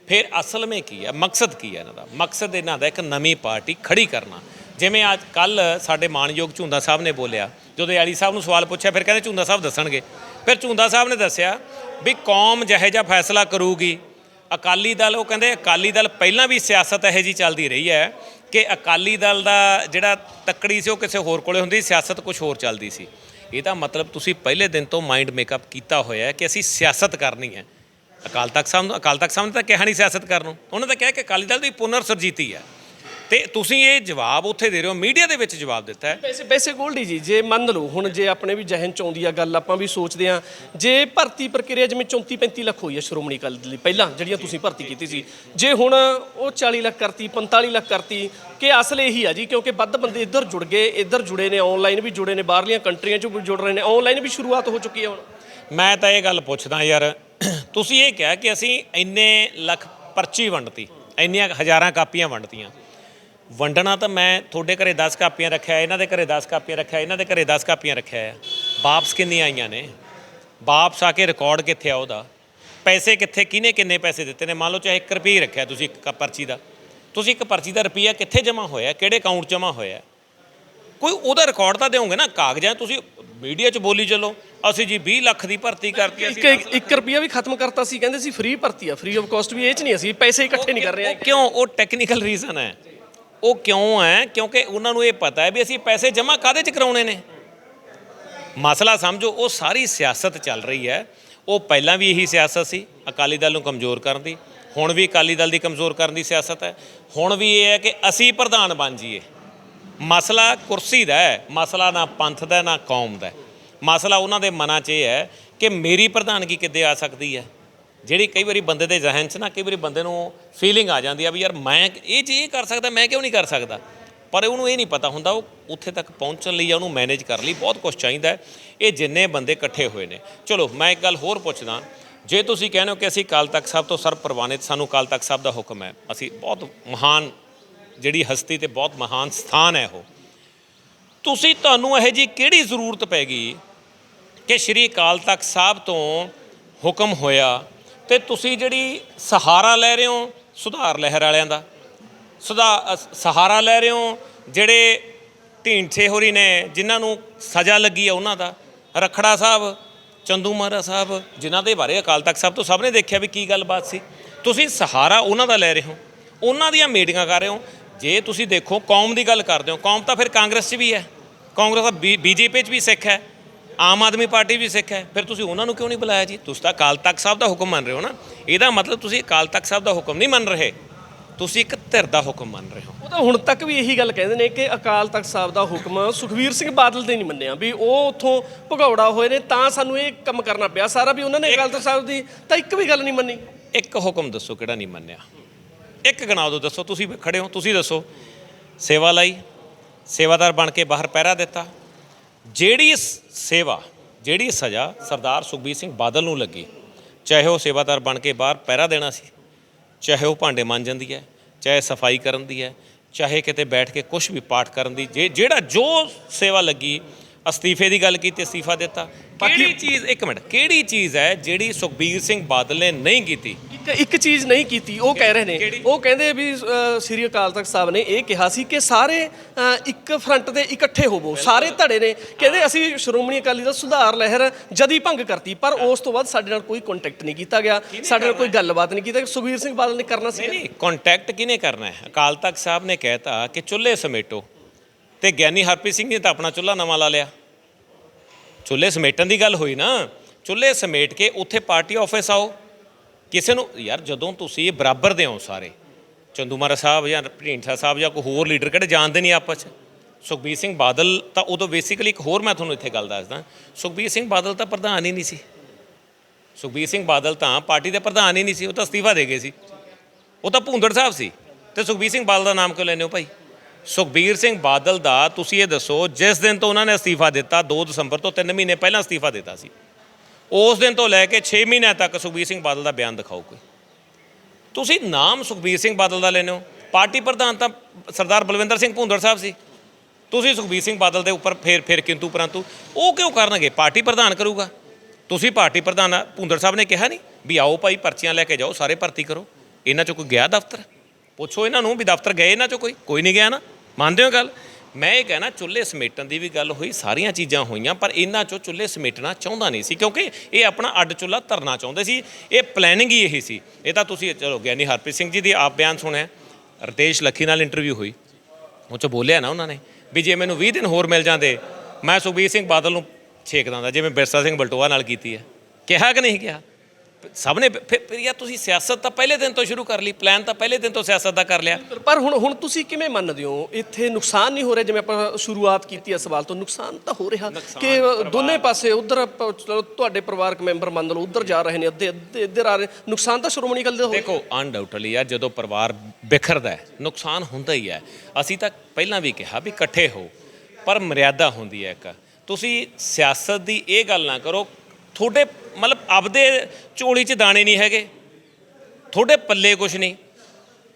ਫਿਰ ਅਸਲ ਵਿੱਚ ਕੀ ਹੈ ਮਕਸਦ ਕੀ ਹੈ ਇਹਨਾਂ ਦਾ? ਮਕਸਦ ਇਹਨਾਂ ਦਾ ਇੱਕ ਨਵੀਂ ਪਾਰਟੀ ਖੜੀ ਕਰਨਾ। ਜਿਵੇਂ ਅੱਜ ਕੱਲ ਸਾਡੇ ਮਾਨਯੋਗ ਝੁੰਦਾ ਸਾਹਿਬ ਨੇ ਬੋਲਿਆ, ਜਦੋਂ ਆਲੀ ਸਾਹਿਬ ਨੂੰ ਸਵਾਲ ਪੁੱਛਿਆ, ਫਿਰ ਕਹਿੰਦੇ ਝੁੰਦਾ ਸਾਹਿਬ ਦੱਸਣਗੇ। ਫਿਰ ਝੁੰਦਾ ਸਾਹਿਬ ਨੇ ਦੱਸਿਆ ਵੀ ਕੌਮ ਜਿਹੇ ਜਿਹਾ ਫੈਸਲਾ ਕਰੂਗੀ। ਅਕਾਲੀ ਦਲ, ਉਹ ਕਹਿੰਦੇ ਅਕਾਲੀ ਦਲ ਪਹਿਲਾਂ ਵੀ ਸਿਆਸਤ ਇਹੋ ਜੀ ਚੱਲਦੀ ਰਹੀ ਹੈ ਕਿ ਅਕਾਲੀ ਦਲ ਦਾ ਜਿਹੜਾ ਤੱਕੜੀ ਸੀ, ਉਹ ਕਿਸੇ ਹੋਰ ਕੋਲੇ ਹੁੰਦੀ, ਸਿਆਸਤ ਕੁਝ ਹੋਰ ਚੱਲਦੀ ਸੀ। ਇਹਦਾ ਮਤਲਬ ਤੁਸੀਂ ਪਹਿਲੇ ਦਿਨ ਤੋਂ ਮਾਈਂਡ ਮੇਕਅਪ ਕੀਤਾ ਹੋਇਆ ਹੈ ਕਿ ਅਸੀਂ ਸਿਆਸਤ ਕਰਨੀ ਹੈ। ਅਕਾਲ ਤਖਤ ਸਾਹਿਬ ਨੂੰ, ਅਕਾਲ ਤਖਤ ਸਾਹਿਬ ਨੇ ਤਾਂ ਕਿਹਾ ਨਹੀਂ ਸਿਆਸਤ ਕਰਨ ਨੂੰ। ਉਹਨਾਂ ਤਾਂ ਕਿਹਾ ਕਿ ਅਕਾਲੀ ਦਲ ਦੀ ਪੁਨਰ ਸਰਜੀਤੀ ਹੈ। ਤੇ ਤੁਸੀਂ ਇਹ ਜਵਾਬ ਉੱਥੇ ਦੇ ਰਹੇ ਹੋ ਮੀਡੀਆ ਦੇ ਵਿੱਚ ਜਵਾਬ ਦਿੱਤਾ ਹੈ। ਵੈਸੇ ਵੈਸੇ ਗੋਲਡੀ ਜੀ ਜੇ ਮੰਨ ਲਓ ਹੁਣ ਜੇ ਆਪਣੇ ਵੀ ਜਹਨ ਚ ਆਉਂਦੀ ਆ ਗੱਲ ਆਪਾਂ ਵੀ ਸੋਚਦੇ ਆ ਜੇ ਭਰਤੀ ਪ੍ਰਕਿਰਿਆ ਜਿਵੇਂ 34 35 ਲੱਖ ਹੋਈ ਆ ਸ਼੍ਰੋਮਣੀ ਅਕਾਲੀ ਦਲ ਲਈ ਪਹਿਲਾਂ ਜਿਹੜੀਆਂ ਤੁਸੀਂ ਭਰਤੀ ਕੀਤੀ ਸੀ ਜੇ ਹੁਣ ਉਹ 40 ਲੱਖ ਕਰਤੀ 45 ਲੱਖ ਕਰਤੀ ਕਿ ਅਸਲ ਇਹੀ ਆ ਜੀ ਕਿਉਂਕਿ ਵੱਧ ਬੰਦੇ ਇੱਧਰ ਜੁੜ ਗਏ ਇੱਧਰ ਜੁੜੇ ਨੇ ਆਨਲਾਈਨ ਵੀ ਜੁੜੇ ਨੇ ਬਾਹਰਲੀਆਂ ਕੰਟਰੀਆਂ ਚੋਂ ਵੀ ਜੁੜ ਰਹੇ ਨੇ ਆਨਲਾਈਨ ਵੀ ਸ਼ੁਰੂਆਤ ਹੋ ਚੁੱਕੀ ਹੈ ਹੁਣ। ਮੈਂ ਤਾਂ ਇਹ ਗੱਲ ਪੁੱਛਦਾ ਯਾਰ ਤੁਸੀਂ ਇਹ ਕਿਹਾ ਕਿ ਅਸੀਂ ਇੰਨੇ ਲੱਖ ਪਰਚੀ ਵੰਡਤੀ ਇੰਨੀਆਂ ਹਜ਼ਾਰਾਂ ਕਾਪੀਆਂ ਵੰਡਤੀਆਂ। ਵੰਡਣਾ ਤਾਂ ਮੈਂ ਤੁਹਾਡੇ ਘਰੇ 10 ਕਾਪੀਆਂ ਰੱਖਿਆ ਇਹਨਾਂ ਦੇ ਘਰੇ 10 ਕਾਪੀਆਂ ਰੱਖਿਆ ਇਹਨਾਂ ਦੇ ਘਰੇ 10 ਕਾਪੀਆਂ ਰੱਖਿਆ ਆ। ਵਾਪਸ ਕਿੰਨੀਆਂ ਆਈਆਂ ਨੇ? ਵਾਪਸ ਆ ਕੇ ਰਿਕਾਰਡ ਕਿੱਥੇ ਆ ਉਹਦਾ? ਪੈਸੇ ਕਿੱਥੇ ਕਿਹਨੇ ਕਿੰਨੇ ਪੈਸੇ ਦਿੱਤੇ ਨੇ? ਮੰਨ ਲਓ ਚਾਹੇ 1 ਰੁਪਏ ਰੱਖਿਆ ਤੁਸੀਂ ਇੱਕ ਪਰਚੀ ਦਾ। ਤੁਸੀਂ ਇੱਕ ਪਰਚੀ ਦਾ ਰੁਪਈਆ ਕਿੱਥੇ ਜਮ੍ਹਾਂ ਹੋਇਆ? ਕਿਹੜੇ ਅਕਾਊਂਟ ਜਮ੍ਹਾਂ ਹੋਇਆ? ਕੋਈ ਉਹਦਾ ਰਿਕਾਰਡ ਤਾਂ ਦਿਓਗੇ ਨਾ? ਕਾਗਜ਼ਾਂ ਤੁਸੀਂ ਮੀਡੀਆ 'ਚ ਬੋਲੀ ਚੱਲੋ। ਅਸੀਂ ਜੀ 20 ਲੱਖ ਦੀ ਭਰਤੀ ਕਰਤੀ ਇੱਕ ਅਸੀਂ 1 ਰੁਪਿਆ ਵੀ ਖਤਮ ਕਰਤਾ ਸੀ ਕਹਿੰਦੇ ਸੀ ਫ੍ਰੀ ਭਰਤੀ ਆ। ਫ੍ਰੀ ਆਫ ਕਾਸਟ ਵੀ ਇਹ ਚ ਨਹੀਂ ਅਸੀਂ ਪੈਸੇ ਇਕੱਠੇ ਨਹੀਂ ਕਰ ਰਹੇ ਕਿਉਂ? ਉਹ ਟੈਕਨੀਕਲ ਰੀਜ਼ਨ ਹੈ। ਉਹ ਕਿਉਂ ਹੈ? ਕਿਉਂਕਿ ਉਹਨਾਂ ਨੂੰ ਇਹ ਪਤਾ ਹੈ ਵੀ ਅਸੀਂ ਪੈਸੇ ਜਮ੍ਹਾਂ ਕਾਦੇ 'ਚ ਕਰਾਉਣੇ ਨੇ? ਮਸਲਾ ਸਮਝੋ, ਉਹ ਸਾਰੀ ਸਿਆਸਤ ਚੱਲ ਰਹੀ ਹੈ। ਉਹ ਪਹਿਲਾਂ ਵੀ ਇਹੀ ਸਿਆਸਤ ਸੀ, ਅਕਾਲੀ ਦਲ ਨੂੰ ਕਮਜ਼ੋਰ ਕਰਨ ਦੀ। ਹੁਣ ਵੀ ਅਕਾਲੀ ਦਲ ਦੀ ਕਮਜ਼ੋਰ ਕਰਨ ਦੀ ਸਿਆਸਤ ਹੈ। ਹੁਣ ਵੀ ਇਹ ਹੈ ਕਿ ਅਸੀਂ ਪ੍ਰਧਾਨ ਬਣ ਜਾਈਏ। ਮਸਲਾ ਕੁਰਸੀ ਦਾ ਹੈ, ਮਸਲਾ ਨਾ ਪੰਥ ਦਾ, ਨਾ ਕੌਮ ਦਾ ਮਸਲਾ ਉਹਨਾਂ ਦੇ ਮਨਾਂ 'ਚ ਇਹ ਹੈ ਕਿ ਮੇਰੀ ਪ੍ਰਧਾਨਗੀ ਕਿੱਦੇ ਆ ਸਕਦੀ ਹੈ? ਜਿਹੜੀ ਕਈ ਵਾਰੀ ਬੰਦੇ ਦੇ ਜ਼ਿਹਨ 'ਚ ਨਾ ਕਈ ਵਾਰੀ ਬੰਦੇ ਨੂੰ ਫੀਲਿੰਗ ਆ ਜਾਂਦੀ ਆ ਵੀ ਯਾਰ ਮੈਂ ਇਹ ਚੀਜ਼ ਕਰ ਸਕਦਾ, ਮੈਂ ਕਿਉਂ ਨਹੀਂ ਕਰ ਸਕਦਾ? ਪਰ ਉਹਨੂੰ ਇਹ ਨਹੀਂ ਪਤਾ ਹੁੰਦਾ, ਉਹ ਉੱਥੇ ਤੱਕ ਪਹੁੰਚਣ ਲਈ ਜਾਂ ਉਹਨੂੰ ਮੈਨੇਜ ਕਰਨ ਲਈ ਬਹੁਤ ਕੁਝ ਚਾਹੀਦਾ ਇਹ ਜਿੰਨੇ ਬੰਦੇ ਇਕੱਠੇ ਹੋਏ ਨੇ। ਚਲੋ, ਮੈਂ ਇੱਕ ਗੱਲ ਹੋਰ ਪੁੱਛਦਾ। ਜੇ ਤੁਸੀਂ ਕਹਿੰਦੇ ਹੋ ਕਿ ਅਸੀਂ ਕਾਲ ਤਖਤ ਸਾਹਿਬ ਤੋਂ ਸਰਬ ਪ੍ਰਵਾਨਿਤ ਸਾਨੂੰ ਕਾਲ ਤਖਤ ਸਾਹਿਬ ਦਾ ਹੁਕਮ ਹੈ। ਅਸੀਂ ਬਹੁਤ ਮਹਾਨ ਜਿਹੜੀ ਹਸਤੀ ਤੇ ਬਹੁਤ ਮਹਾਨ ਸਥਾਨ ਹੈ ਉਹ। ਤੁਸੀਂ ਤੁਹਾਨੂੰ ਇਹ ਜੀ ਕਿਹੜੀ ਜ਼ਰੂਰਤ ਪੈ ਗਈ ਕਿ ਸ਼੍ਰੀ ਅਕਾਲ ਤਖਤ ਸਾਹਿਬ ਤੋਂ ਹੁਕਮ ਹੋਇਆ ਤੇ ਤੁਸੀਂ ਜਿਹੜੀ ਸਹਾਰਾ ਲੈ ਰਹੇ ਹੋ, ਸੁਧਾਰ ਲਹਿਰ ਵਾਲਿਆਂ ਦਾ। ਸੁਧਾ ਸਹਾਰਾ ਲੈ ਰਹੇ ਹੋ, ਜਿਹੜੇ ਢੀਂਡਸੇ ਹੋਰੀ ਨੇ, ਜਿਨ੍ਹਾਂ ਨੂੰ ਸਜ਼ਾ ਲੱਗੀ ਆ ਉਹਨਾਂ ਦਾ। ਰਖੜਾ ਸਾਹਿਬ, ਚੰਦੂ ਮਹਾਰਾ ਸਾਹਿਬ, ਜਿਨ੍ਹਾਂ ਦੇ ਬਾਰੇ ਅਕਾਲ ਤਖਤ ਸਾਹਿਬ ਤੋਂ ਸਭ ਨੇ ਦੇਖਿਆ ਵੀ ਕੀ ਗੱਲਬਾਤ ਸੀ। ਤੁਸੀਂ ਸਹਾਰਾ ਉਹਨਾਂ ਦਾ ਲੈ ਰਹੇ ਹੋ, ਉਹਨਾਂ ਦੀਆਂ ਮੀਟਿੰਗਾਂ ਕਰ ਰਹੇ ਹੋ। ਜੇ ਤੁਸੀਂ ਦੇਖੋ, ਕੌਮ ਦੀ ਗੱਲ ਕਰਦੇ ਹੋ, ਕੌਮ ਤਾਂ ਫਿਰ ਕਾਂਗਰਸ 'ਚ ਵੀ ਹੈ। ਕਾਂਗਰਸ ਤਾਂ ਬੀਜੇਪੀ 'ਚ ਵੀ ਸਿੱਖ ਹੈ। ਆਮ ਆਦਮੀ ਪਾਰਟੀ ਵੀ ਸਿੱਖ ਹੈ। ਫਿਰ ਤੁਸੀਂ ਉਹਨਾਂ ਨੂੰ ਕਿਉਂ ਨਹੀਂ ਬੁਲਾਇਆ ਜੀ? ਤੁਸੀਂ ਤਾਂ ਅਕਾਲ ਤਖਤ ਸਾਹਿਬ ਦਾ ਹੁਕਮ ਮੰਨ ਰਹੇ ਹੋ ਨਾ। ਇਹਦਾ ਮਤਲਬ ਤੁਸੀਂ ਅਕਾਲ ਤਖਤ ਸਾਹਿਬ ਦਾ ਹੁਕਮ ਨਹੀਂ ਮੰਨ ਰਹੇ। ਤੁਸੀਂ ਇੱਕ ਧਿਰ ਦਾ ਹੁਕਮ ਮੰਨ ਰਹੇ ਹੋ। ਉਹ ਤਾਂ ਹੁਣ ਤੱਕ ਵੀ ਇਹੀ ਗੱਲ ਕਹਿੰਦੇ ਨੇ ਕਿ ਅਕਾਲ ਤਖਤ ਸਾਹਿਬ ਦਾ ਹੁਕਮ ਸੁਖਵੀਰ ਸਿੰਘ ਬਾਦਲ ਦੇ ਨਹੀਂ ਮੰਨਿਆ ਵੀ ਉਹ ਉੱਥੋਂ ਭਗੌੜਾ ਹੋਏ ਨੇ ਤਾਂ ਸਾਨੂੰ ਇਹ ਕੰਮ ਕਰਨਾ ਪਿਆ। ਸਾਰਾ ਵੀ ਉਹਨਾਂ ਨੇ ਅਕਾਲ ਤਖਤ ਸਾਹਿਬ ਦੀ ਤਾਂ ਇੱਕ ਵੀ ਗੱਲ ਨਹੀਂ ਮੰਨੀ। ਇੱਕ ਹੁਕਮ ਦੱਸੋ ਕਿਹੜਾ ਨਹੀਂ ਮੰਨਿਆ। ਇੱਕ ਗਣਾ ਦਿਓ ਦੱਸੋ ਤੁਸੀਂ ਖੜੇ ਹੋ ਤੁਸੀਂ ਦੱਸੋ। ਸੇਵਾ ਲਈ ਸੇਵਾਦਾਰ ਬਣ ਕੇ ਬਾਹਰ ਪਹਿਰਾ ਦਿੱਤਾ। ਜਿਹੜੀ ਸੇਵਾ, ਜਿਹੜੀ ਸਜ਼ਾ ਸਰਦਾਰ ਸੁਖਬੀਰ ਸਿੰਘ ਬਾਦਲ ਨੂੰ ਲੱਗੀ। ਚਾਹੇ ਉਹ ਸੇਵਾਦਾਰ ਬਣ ਕੇ ਬਾਹਰ ਪਹਿਰਾ ਦੇਣਾ ਸੀ, ਚਾਹੇ ਉਹ ਭਾਂਡੇ ਮਾਂਜਣ ਜਾਂਦੀ ਹੈ, ਚਾਹੇ ਸਫ਼ਾਈ ਕਰਨ ਦੀ ਹੈ, ਚਾਹੇ ਕਿਤੇ ਬੈਠ ਕੇ ਕੁਝ ਵੀ ਪਾਠ ਕਰਨ ਦੀ, ਜੇ, ਜਿਹੜਾ ਜੋ ਸੇਵਾ ਲੱਗੀ ਅਸਤੀਫੇ ਦੀ ਗੱਲ ਕੀਤੀ ਅਸਤੀਫਾ ਦਿੱਤਾ। ਕਿਹੜੀ ਚੀਜ਼ ਇੱਕ ਮਿੰਟ ਕਿਹੜੀ ਚੀਜ਼ ਹੈ ਜਿਹੜੀ ਸੁਖਬੀਰ ਸਿੰਘ ਬਾਦਲ ਨੇ ਨਹੀਂ ਕੀਤੀ? ਇੱਕ ਇੱਕ ਚੀਜ਼ ਨਹੀਂ ਕੀਤੀ ਉਹ ਕਹਿ ਰਹੇ ਨੇ? ਉਹ ਕਹਿੰਦੇ ਵੀ ਸ੍ਰੀ ਅਕਾਲ ਤਖਤ ਸਾਹਿਬ ਨੇ ਇਹ ਕਿਹਾ ਸੀ ਕਿ ਸਾਰੇ ਇੱਕ ਫਰੰਟ ਤੇ ਇਕੱਠੇ ਹੋਵੋ ਸਾਰੇ ਧੜੇ ਨੇ। ਕਹਿੰਦੇ ਅਸੀਂ ਸ਼੍ਰੋਮਣੀ ਅਕਾਲੀ ਦਾ ਸੁਧਾਰ ਲਹਿਰ ਜਦੀ ਭੰਗ ਕਰਤੀ ਪਰ ਉਸ ਤੋਂ ਬਾਅਦ ਸਾਡੇ ਨਾਲ ਕੋਈ ਕੰਟੈਕਟ ਨਹੀਂ ਕੀਤਾ ਗਿਆ ਸਾਡੇ ਨਾਲ ਕੋਈ ਗੱਲਬਾਤ ਨਹੀਂ ਕੀਤੀ। ਸੁਖਬੀਰ ਸਿੰਘ ਬਾਦਲ ਨੇ ਕਰਨਾ ਸੀ। ਨਹੀਂ ਨਹੀਂ ਕੰਟੈਕਟ ਕਿਹਨੇ ਕਰਨਾ ਹੈ? ਅਕਾਲ ਤਖਤ ਸਾਹਿਬ ਨੇ ਕਹਿਤਾ ਕਿ ਚੁੱਲ੍ਹੇ ਸਮੇਟੋ। ਤੇ ਗਿਆਨੀ ਹਰਪ੍ਰੀਤ ਸਿੰਘ ਨੇ ਤਾਂ ਆਪਣਾ ਚੁੱਲ੍ਹਾ ਨਵਾਂ ਲਾ ਲਿਆ। ਚੁੱਲ੍ਹੇ ਸਮੇਟਣ ਦੀ ਗੱਲ ਹੋਈ ਨਾ, ਚੁੱਲ੍ਹੇ ਸਮੇਟ ਕੇ ਉੱਥੇ ਪਾਰਟੀ ਆਫਿਸ ਆਓ। ਕਿਸੇ ਨੂੰ, ਯਾਰ ਜਦੋਂ ਤੁਸੀਂ ਬਰਾਬਰ ਦੇ ਹੋ ਸਾਰੇ ਚੰਦੂਮਾਰਾ ਸਾਹਿਬ ਜਾਂ ਢੀਂਡਸਾ ਸਾਹਿਬ ਜਾਂ ਕੋਈ ਹੋਰ ਲੀਡਰ ਕਿਹੜੇ ਜਾਣਦੇ ਨਹੀਂ ਆਪਸ 'ਚ? ਸੁਖਬੀਰ ਸਿੰਘ ਬਾਦਲ ਤਾਂ ਉਦੋਂ ਬੇਸਿਕਲੀ ਇੱਕ ਹੋਰ ਮੈਂ ਤੁਹਾਨੂੰ ਇੱਥੇ ਗੱਲ ਦੱਸਦਾ। ਸੁਖਬੀਰ ਸਿੰਘ ਬਾਦਲ ਤਾਂ ਪ੍ਰਧਾਨ ਹੀ ਨਹੀਂ ਸੀ। ਸੁਖਬੀਰ ਸਿੰਘ ਬਾਦਲ ਤਾਂ ਪਾਰਟੀ ਦੇ ਪ੍ਰਧਾਨ ਹੀ ਨਹੀਂ ਸੀ, ਉਹ ਤਾਂ ਅਸਤੀਫਾ ਦੇ ਗਏ ਸੀ। ਉਹ ਤਾਂ ਭੁੰਦੜ ਸਾਹਿਬ ਸੀ। ਤੇ ਸੁਖਬੀਰ ਸਿੰਘ ਬਾਦਲ ਦਾ ਨਾਮ ਕਿਉਂ ਲੈਂਦੇ ਹੋ ਭਾਈ? ਸੁਖਬੀਰ ਸਿੰਘ ਬਾਦਲ ਦਾ ਤੁਸੀਂ ਇਹ ਦੱਸੋ ਜਿਸ ਦਿਨ ਤੋਂ ਉਹਨਾਂ ਨੇ ਅਸਤੀਫਾ ਦਿੱਤਾ 2 ਦਸੰਬਰ ਤੋਂ 3 ਮਹੀਨੇ ਪਹਿਲਾਂ ਅਸਤੀਫਾ ਦਿੱਤਾ ਸੀ। ਉਸ ਦਿਨ ਤੋਂ ਲੈ ਕੇ 6 ਮਹੀਨਿਆਂ ਤੱਕ ਸੁਖਬੀਰ ਸਿੰਘ ਬਾਦਲ ਦਾ ਬਿਆਨ ਦਿਖਾਓ ਕੋਈ। ਤੁਸੀਂ ਨਾਮ ਸੁਖਬੀਰ ਸਿੰਘ ਬਾਦਲ ਦਾ ਲੈਂਦੇ ਹੋ। ਪਾਰਟੀ ਪ੍ਰਧਾਨ ਤਾਂ ਸਰਦਾਰ ਬਲਵਿੰਦਰ ਸਿੰਘ ਭੁੰਦੜ ਸਾਹਿਬ ਸੀ। ਤੁਸੀਂ ਸੁਖਬੀਰ ਸਿੰਘ ਬਾਦਲ ਦੇ ਉੱਪਰ ਫੇਰ ਫੇਰ ਕਿੰਤੂ ਪਰੰਤੂ ਉਹ ਕਿਉਂ ਕਰਨਗੇ? ਪਾਰਟੀ ਪ੍ਰਧਾਨ ਕਰੂਗਾ। ਤੁਸੀਂ ਪਾਰਟੀ ਪ੍ਰਧਾਨ ਆ, ਭੁੰਦੜ ਸਾਹਿਬ ਨੇ ਕਿਹਾ ਨਹੀਂ ਵੀ ਆਓ ਭਾਈ ਪਰਚੀਆਂ ਲੈ ਕੇ ਜਾਓ ਸਾਰੇ ਭਰਤੀ ਕਰੋ। ਇਹਨਾਂ ਚੋਂ ਕੋਈ ਗਿਆ ਦਫ਼ਤਰ? ਪੁੱਛੋ ਇਹਨਾਂ ਨੂੰ ਵੀ ਦਫ਼ਤਰ ਗਏ ਇਹਨਾਂ ਚੋਂ ਕੋਈ? ਕੋਈ ਨਹੀਂ ਗਿਆ ਨਾ। ਮੰਨਦੇ ਹੋ ਗੱਲ? ਮੈਂ ਇਹ ਕਹਿਣਾ, ਚੁੱਲ੍ਹੇ ਸਮੇਟਣ ਦੀ ਵੀ ਗੱਲ ਹੋਈ, ਸਾਰੀਆਂ ਚੀਜ਼ਾਂ ਹੋਈਆਂ, ਪਰ ਇਹਨਾਂ ਚੋਂ ਚੁੱਲ੍ਹੇ ਸਮੇਟਣਾ ਚਾਹੁੰਦਾ ਨਹੀਂ ਸੀ, ਕਿਉਂਕਿ ਇਹ ਆਪਣਾ ਅੱਡ ਚੁੱਲ੍ਹਾ ਧਰਨਾ ਚਾਹੁੰਦੇ ਸੀ। ਇਹ ਪਲੈਨਿੰਗ ਹੀ ਇਹੀ ਸੀ। ਇਹ ਤਾਂ ਤੁਸੀਂ, ਚਲੋ, ਗਿਆਨੀ ਹਰਪ੍ਰੀਤ ਸਿੰਘ ਜੀ ਦੀ ਆਪ ਬਿਆਨ ਸੁਣਿਆ। ਰਤੇਸ਼ ਲੱਖੀ ਨਾਲ ਇੰਟਰਵਿਊ ਹੋਈ। ਉਹ ਚ ਬੋਲਿਆ ਨਾ ਉਹਨਾਂ ਨੇ ਵੀ ਜੇ ਮੈਨੂੰ 20 ਦਿਨ ਹੋਰ ਮਿਲ ਜਾਂਦੇ, ਮੈਂ ਸੁਖਬੀਰ ਸਿੰਘ ਬਾਦਲ ਨੂੰ ਛੇਕ ਦਿੰਦਾ, ਜਿਵੇਂ ਬਿਰਸਾ ਸਿੰਘ ਬਲਟੋਆ ਨਾਲ ਕੀਤੀ ਹੈ। ਕਿਹਾ ਕਿ ਨਹੀਂ ਕਿਹਾ? ਸਭ ਨੇ ਫਿਰ ਯਾਰ ਤੁਸੀਂ ਸਿਆਸਤ ਤਾਂ ਪਹਿਲੇ ਦਿਨ ਤੋਂ ਸ਼ੁਰੂ ਕਰ ਲਈ ਪਲਾਨ ਤਾਂ ਪਹਿਲੇ ਦਿਨ ਤੋਂ ਸਿਆਸਤ ਦਾ ਕਰ ਲਿਆ। ਪਰ ਹੁਣ ਹੁਣ ਤੁਸੀਂ ਕਿਵੇਂ ਮੰਨਦੇ ਹੋ? ਇੱਥੇ ਨੁਕਸਾਨ ਨਹੀਂ ਹੋ ਰਿਹਾ ਜਿਵੇਂ ਆਪਾਂ ਸ਼ੁਰੂਆਤ ਕੀਤੀ ਹੈ ਸਵਾਲ ਤੋਂ ਨੁਕਸਾਨ ਤਾਂ ਹੋ ਰਿਹਾ। ਕਿ ਦੋਨੇ ਪਾਸੇ ਉਧਰ ਤੁਹਾਡੇ ਪਰਿਵਾਰਕ ਮੈਂਬਰ ਮੰਨ ਲਓ ਉਧਰ ਜਾ ਰਹੇ ਨੇ ਅੱਧੇ ਅੱਧੇ ਇੱਧਰ ਆ ਰਹੇ ਨੁਕਸਾਨ ਤਾਂ ਸ਼੍ਰੋਮਣੀ ਅਕਾਲੀ ਦਾ ਹੋ ਦੇਖੋ ਅਨਡਾਊਟਲੀ ਆ ਜਦੋਂ ਪਰਿਵਾਰ ਬਿਖਰਦਾ ਹੈ ਨੁਕਸਾਨ ਹੁੰਦਾ ਹੀ ਹੈ। ਅਸੀਂ ਤਾਂ ਪਹਿਲਾਂ ਵੀ ਕਿਹਾ ਵੀ ਇਕੱਠੇ ਹੋ ਪਰ ਮਰਿਆਦਾ ਹੁੰਦੀ ਹੈ ਇੱਕ। ਤੁਸੀਂ ਸਿਆਸਤ ਦੀ ਇਹ ਗੱਲ ਨਾ ਕਰੋ ਤੁਹਾਡੇ ਮਤਲਬ ਆਪਦੇ ਝੋਲੀ 'ਚ ਦਾਣੇ ਨਹੀਂ ਹੈਗੇ। ਤੁਹਾਡੇ ਪੱਲੇ ਕੁਝ ਨਹੀਂ।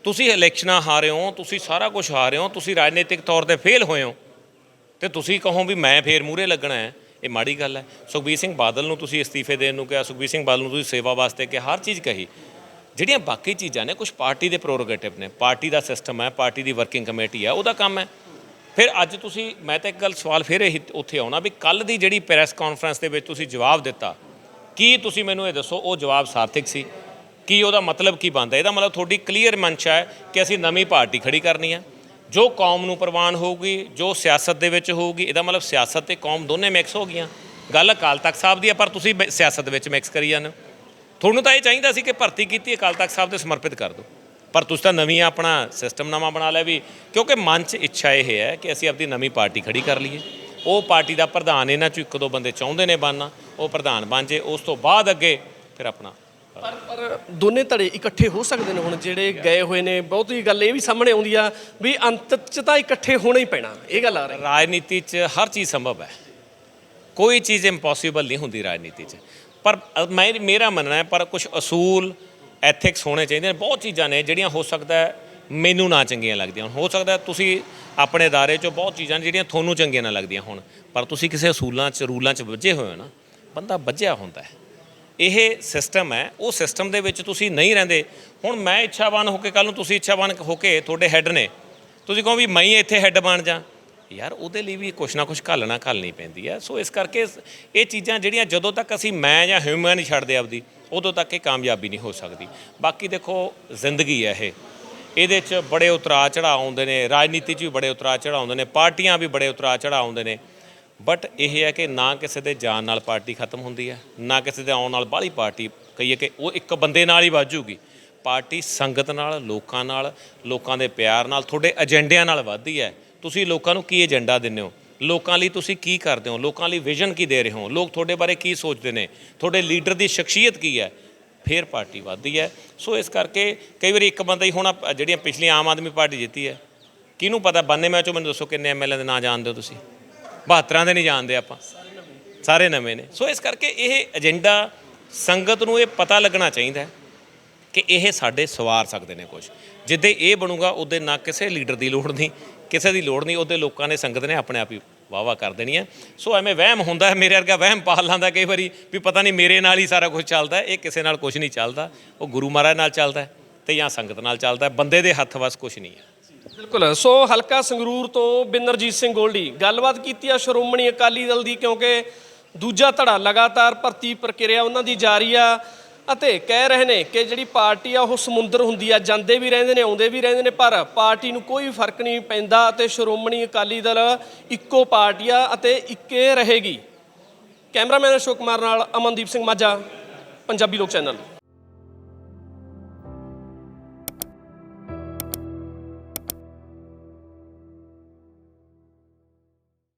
ਤੁਸੀਂ ਇਲੈਕਸ਼ਨਾਂ ਹਾਰੇ ਹੋ ਤੁਸੀਂ ਸਾਰਾ ਕੁਝ ਹਾਰੇ ਹੋ ਤੁਸੀਂ ਰਾਜਨੀਤਿਕ ਤੌਰ ਤੇ ਫੇਲ ਹੋਏ ਹੋ। ਤੇ ਤੁਸੀਂ ਕਹੋ ਵੀ ਮੈਂ ਫੇਰ ਮੂਰੇ ਲੱਗਣਾ ਹੈ। ਇਹ ਮਾੜੀ ਗੱਲ ਹੈ। ਸੁਖਬੀਰ ਸਿੰਘ ਬਾਦਲ ਨੂੰ ਤੁਸੀਂ ਅਸਤੀਫੇ ਦੇਣ ਨੂੰ ਕਿਹਾ, ਸੁਖਬੀਰ ਸਿੰਘ ਬਾਦਲ ਨੂੰ ਤੁਸੀਂ ਸੇਵਾ ਵਾਸਤੇ ਕਿ ਹਰ ਚੀਜ਼ ਕਹੀ। ਜਿਹੜੀਆਂ ਬਾਕੀ ਚੀਜ਼ਾਂ ਨੇ ਕੁਝ ਪਾਰਟੀ ਦੇ ਪ੍ਰੋਰੋਗੇਟਿਵ ਨੇ। ਪਾਰਟੀ ਦਾ ਸਿਸਟਮ ਹੈ, ਪਾਰਟੀ ਦੀ ਵਰਕਿੰਗ ਕਮੇਟੀ ਹੈ, ਉਹਦਾ ਕੰਮ ਹੈ। ਫਿਰ ਅੱਜ ਤੁਸੀਂ, ਮੈਂ ਤਾਂ ਇੱਕ ਗੱਲ ਸਵਾਲ ਫਿਰ ਇਹੀ ਉੱਥੇ ਆਉਣਾ ਵੀ ਕੱਲ ਦੀ ਜਿਹੜੀ ਪ੍ਰੈਸ ਕਾਨਫਰੰਸ ਦੇ ਵਿੱਚ ਤੁਸੀਂ ਜਵਾਬ ਦਿੱਤਾ, ਕੀ ਤੁਸੀਂ ਮੈਨੂੰ ਇਹ ਦੱਸੋ ਉਹ ਜਵਾਬ ਸਾਰਥਿਕ ਸੀ? ਕੀ ਉਹਦਾ ਮਤਲਬ ਕੀ ਬਣਦਾ? ਇਹਦਾ ਮਤਲਬ ਤੁਹਾਡੀ ਕਲੀਅਰ ਮਨਸ਼ਾ ਹੈ ਕਿ ਅਸੀਂ ਨਵੀਂ ਪਾਰਟੀ ਖੜੀ ਕਰਨੀ ਹੈ। ਜੋ ਕੌਮ ਨੂੰ ਪ੍ਰਵਾਨ ਹੋਊਗੀ, ਜੋ ਸਿਆਸਤ ਦੇ ਵਿੱਚ ਹੋਊਗੀ, ਇਹਦਾ ਮਤਲਬ ਸਿਆਸਤ ਤੇ ਕੌਮ ਦੋਨੇ ਮਿਕਸ ਹੋ ਗਈਆਂ। ਗੱਲ ਅਕਾਲ ਤਖਤ ਸਾਹਿਬ ਦੀ ਹੈ, ਪਰ ਤੁਸੀਂ ਬ- ਸਿਆਸਤ ਵਿੱਚ ਮਿਕਸ ਕਰੀ ਜਾਂਦੇ ਹੋ। ਤੁਹਾਨੂੰ ਤਾਂ ਇਹ ਚਾਹੀਦਾ ਸੀ ਕਿ ਭਰਤੀ ਕੀਤੀ ਅਕਾਲ ਤਖਤ ਸਾਹਿਬ ਤੇ ਸਮਰਪਿਤ ਕਰ ਦਿਓ। ਪਰ ਤੁਸੀਂ ਤਾਂ ਨਵੀਂ ਆਪਣਾ ਸਿਸਟਮ ਨਵਾਂ ਬਣਾ ਲਿਆ ਵੀ ਕਿਉਂਕਿ ਮਨ 'ਚ ਇੱਛਾ ਇਹ ਹੈ ਕਿ ਅਸੀਂ ਆਪਣੀ ਨਵੀਂ ਪਾਰਟੀ ਖੜੀ ਕਰ ਲਈਏ। ਉਹ ਪਾਰਟੀ ਦਾ ਪ੍ਰਧਾਨ ਇਹਨਾਂ 'ਚੋਂ ਇੱਕ ਦੋ ਬੰਦੇ ਚਾਹੁੰਦੇ ਨੇ ਬਣਨਾ ਉਹ ਪ੍ਰਧਾਨ ਬਣ ਜੇ ਉਸ ਤੋਂ ਬਾਅਦ ਅੱਗੇ ਫਿਰ ਆਪਣਾ। ਪਰ ਪਰ ਦੋਨੇ ਧੜੇ ਇਕੱਠੇ ਹੋ ਸਕਦੇ ਨੇ ਹੁਣ ਜਿਹੜੇ ਗਏ ਹੋਏ ਨੇ ਬਹੁਤੀ ਗੱਲ ਇਹ ਵੀ ਸਾਹਮਣੇ ਆਉਂਦੀ ਆ ਵੀ ਅੰਤ 'ਚ ਤਾਂ ਇਕੱਠੇ ਹੋਣਾ ਹੀ ਪੈਣਾ ਇਹ ਗੱਲ ਆ ਰਹੀ। ਰਾਜਨੀਤੀ 'ਚ ਹਰ ਚੀਜ਼ ਸੰਭਵ ਹੈ। ਕੋਈ ਚੀਜ਼ ਇੰਪੋਸੀਬਲ ਨਹੀਂ ਹੁੰਦੀ ਰਾਜਨੀਤੀ 'ਚ। ਪਰ ਮੈਂ ਮੇਰਾ ਮੰਨਣਾ ਹੈ ਪਰ ਕੁਝ ਅਸੂਲ ਐਥਿਕਸ ਹੋਣੇ ਚਾਹੀਦੇ ਨੇ ਬਹੁਤ ਚੀਜ਼ਾਂ ਨੇ ਜਿਹੜੀਆਂ ਹੋ ਸਕਦਾ ਹੈ ਮੈਨੂੰ ਨਾ ਚੰਗੀਆਂ ਲੱਗਦੀਆਂ ਹੋ ਸਕਦਾ ਹੈ ਤੁਸੀਂ ਆਪਣੇ ادارے 'ਚੋਂ ਬਹੁਤ ਚੀਜ਼ਾਂ ਨੇ ਜਿਹੜੀਆਂ ਤੁਹਾਨੂੰ ਚੰਗੀਆਂ ਨਾ ਲੱਗਦੀਆਂ ਹੁਣ ਪਰ ਤੁਸੀਂ ਕਿਸੇ ਅਸੂਲਾਂ 'ਚ ਰੂਲਾਂ 'ਚ ਵੱਜੇ ਹੋਏ ਹੋ ਨਾ ਬੰਦਾ ਵੱਜਿਆ ਹੁੰਦਾ ਹੈ ਇਹ ਸਿਸਟਮ ਹੈ ਉਹ ਸਿਸਟਮ ਦੇ ਵਿੱਚ ਤੁਸੀਂ ਨਹੀਂ ਰਹਿੰਦੇ ਹੁਣ ਮੈਂ ਇੱਛਾਵਾਨ ਹੋ ਕੇ ਕੱਲ ਨੂੰ ਤੁਸੀਂ ਇੱਛਾਵਾਨ ਹੋ ਕੇ ਤੁਹਾਡੇ ਹੈੱਡ ਨੇ ਤੁਸੀਂ ਕਹੋ ਵੀ ਮੈਂ ਹੀ ਇੱਥੇ ਹੈੱਡ ਬਣ ਜਾ ਯਾਰ ਉਹਦੇ ਲਈ ਵੀ ਕੁਛ ਨਾ ਕੁਛ ਘੱਲਣਾ ਘੱਲਣੀ ਪੈਂਦੀ ਹੈ ਸੋ ਇਸ ਕਰਕੇ ਇਹ ਚੀਜ਼ਾਂ ਜਿਹੜੀਆਂ ਜਦੋਂ ਤੱਕ ਅਸੀਂ ਮੈਂ ਜਾਂ ਹਿਊਮਨ ਨਹੀਂ ਛੱਡਦੇ ਆਪਦੀ, ਉਦੋਂ ਤੱਕ ਇਹ ਕਾਮਯਾਬੀ ਨਹੀਂ ਹੋ ਸਕਦੀ। ਬਾਕੀ ਦੇਖੋ, ਜ਼ਿੰਦਗੀ ਹੈ ਇਹ। ਇਹਦੇ 'ਚ ਬੜੇ ਉਤਰਾਅ ਚੜਾਅ ਆਉਂਦੇ ਨੇ, ਰਾਜਨੀਤੀ 'ਚ ਵੀ ਬੜੇ ਉਤਰਾਅ ਚੜਾਅ ਆਉਂਦੇ ਨੇ, ਪਾਰਟੀਆਂ ਵੀ ਬੜੇ ਉਤਰਾਅ ਚੜਾਅ ਆਉਂਦੇ ਨੇ। ਬਟ ਇਹ ਹੈ ਕਿ ਨਾ ਕਿਸੇ ਦੇ ਜਾਣ ਨਾਲ ਪਾਰਟੀ ਖਤਮ ਹੁੰਦੀ ਹੈ ਨਾ ਕਿਸੇ ਦੇ ਆਉਣ ਨਾਲ ਬਾਹਲੀ ਪਾਰਟੀ ਕਹੀਏ ਕਿ ਉਹ ਇੱਕ ਬੰਦੇ ਨਾਲ ਹੀ ਵਾਜੂਗੀ ਪਾਰਟੀ ਸੰਗਤ ਨਾਲ, ਲੋਕਾਂ ਨਾਲ, ਲੋਕਾਂ ਦੇ ਪਿਆਰ ਨਾਲ, ਤੁਹਾਡੇ ਏਜੰਡਿਆਂ ਨਾਲ ਵੱਧਦੀ ਹੈ ਤੁਸੀਂ ਲੋਕਾਂ ਨੂੰ ਕੀ ਏਜੰਡਾ ਦਿੰਦੇ ਹੋ? ਲੋਕਾਂ ਲਈ ਤੁਸੀਂ ਕੀ ਕਰਦੇ ਹੋ? ਲੋਕਾਂ ਲਈ ਵਿਜ਼ਨ ਕੀ ਦੇ ਰਹੇ ਹੋ? ਲੋਕ ਤੁਹਾਡੇ ਬਾਰੇ ਕੀ ਸੋਚਦੇ ਨੇ? ਤੁਹਾਡੇ ਲੀਡਰ ਦੀ ਸ਼ਖਸੀਅਤ ਕੀ ਹੈ? ਫਿਰ ਪਾਰਟੀ ਵੱਧਦੀ ਹੈ। ਸੋ ਇਸ ਕਰਕੇ ਕਈ ਵਾਰੀ ਇੱਕ ਬੰਦਾ ਹੀ ਹੁਣ ਆਹ ਜਿਹੜੀਆਂ ਪਿਛਲੀਆਂ ਆਮ ਆਦਮੀ ਪਾਰਟੀ ਜਿੱਤੀ ਹੈ, ਕਿਹਨੂੰ ਪਤਾ 92 ਮੈਂ ਚੋਂ ਮੈਨੂੰ ਦੱਸੋ ਕਿੰਨੇ ਐਮਐਲਏ ਦੇ ਨਾਂ ਜਾਣਦੇ ਹੋ ਤੁਸੀਂ? 72 ਦੇ ਨਹੀਂ ਜਾਣਦੇ ਆਪਾਂ। ਸਾਰੇ ਨਵੇਂ ਨੇ। ਸੋ ਇਸ ਕਰਕੇ ਇਹ ਏਜੰਡਾ ਸੰਗਤ ਨੂੰ ਇਹ ਪਤਾ ਲੱਗਣਾ ਚਾਹੀਦਾ ਹੈ ਕਿ ਇਹ ਸਾਡੇ ਸਵਾਰ ਸਕਦੇ ਨੇ ਕੁਝ ਜਿੱਦੇ ਇਹ ਬਣੂਗਾ, ਉਹਦੇ ਨਾ ਕਿਸੇ ਲੀਡਰ ਦੀ ਲੋੜ ਨਹੀਂ। ਕਿਸੇ ਦੀ ਲੋੜ ਨਹੀਂ, ਉਹਦੇ ਲੋਕਾਂ ਨੇ ਸੰਗਤ ਨੇ ਆਪਣੇ ਆਪ ਹੀ ਵਾਵਾ ਕਰ ਦੇਣੀ ਹੈ। ਸੋ ਐਵੇਂ ਵਹਿਮ ਹੁੰਦਾ ਹੈ, ਮੇਰੇ ਵਰਗਾ ਵਹਿਮ ਪਾਲ ਲਾਂਦਾ ਕਈ ਵਾਰੀ ਵੀ ਪਤਾ ਨਹੀਂ ਮੇਰੇ ਨਾਲ ਹੀ ਸਾਰਾ ਕੁਝ ਚੱਲਦਾ ਇਹ ਕਿਸੇ ਨਾਲ ਕੁਝ ਨਹੀਂ ਚੱਲਦਾ, ਉਹ ਗੁਰੂ ਮਹਾਰਾਜ ਨਾਲ ਚੱਲਦਾ ਹੈ ਤੇ ਜਾਂ ਸੰਗਤ ਨਾਲ ਚੱਲਦਾ ਬੰਦੇ ਦੇ ਹੱਥ ਵਸ ਕੁਝ ਨਹੀਂ ਹੈ। ਬਿਲਕੁਲ, ਸੋ ਹਲਕਾ ਸੰਗਰੂਰ ਤੋਂ ਬਿੰਦਰਜੀਤ ਸਿੰਘ ਗੋਲਡੀ, ਗੱਲਬਾਤ ਕੀਤੀ ਆ ਸ਼੍ਰੋਮਣੀ ਅਕਾਲੀ ਦਲ ਦੀ ਕਿਉਂਕਿ ਦੂਜਾ ਧੜਾ ਲਗਾਤਾਰ ਭਰਤੀ ਪ੍ਰਕਿਰਿਆ ਉਹਨਾਂ ਦੀ ਜਾਰੀ ਆ। ਅਤੇ ਕਹਿ ਰਹੇ ਨੇ ਕਿ ਜਿਹੜੀ ਪਾਰਟੀ ਆ, ਉਹ ਸਮੁੰਦਰ ਹੁੰਦੀ ਆ, ਜਾਂਦੇ ਵੀ ਰਹਿੰਦੇ ਨੇ, ਆਉਂਦੇ ਵੀ ਰਹਿੰਦੇ ਨੇ, ਪਰ ਪਾਰਟੀ ਨੂੰ ਕੋਈ ਫ਼ਰਕ ਨਹੀਂ ਪੈਂਦਾ ਅਤੇ ਸ਼੍ਰੋਮਣੀ ਅਕਾਲੀ ਦਲ ਇੱਕੋ ਪਾਰਟੀ ਆ ਅਤੇ ਇੱਕੇ ਰਹੇਗੀ। ਕੈਮਰਾਮੈਨ ਅਸ਼ੋਕ ਕੁਮਾਰ ਨਾਲ ਅਮਨਦੀਪ ਸਿੰਘ ਮਾਝਾ, ਪੰਜਾਬੀ ਲੋਕ ਚੈਨਲ।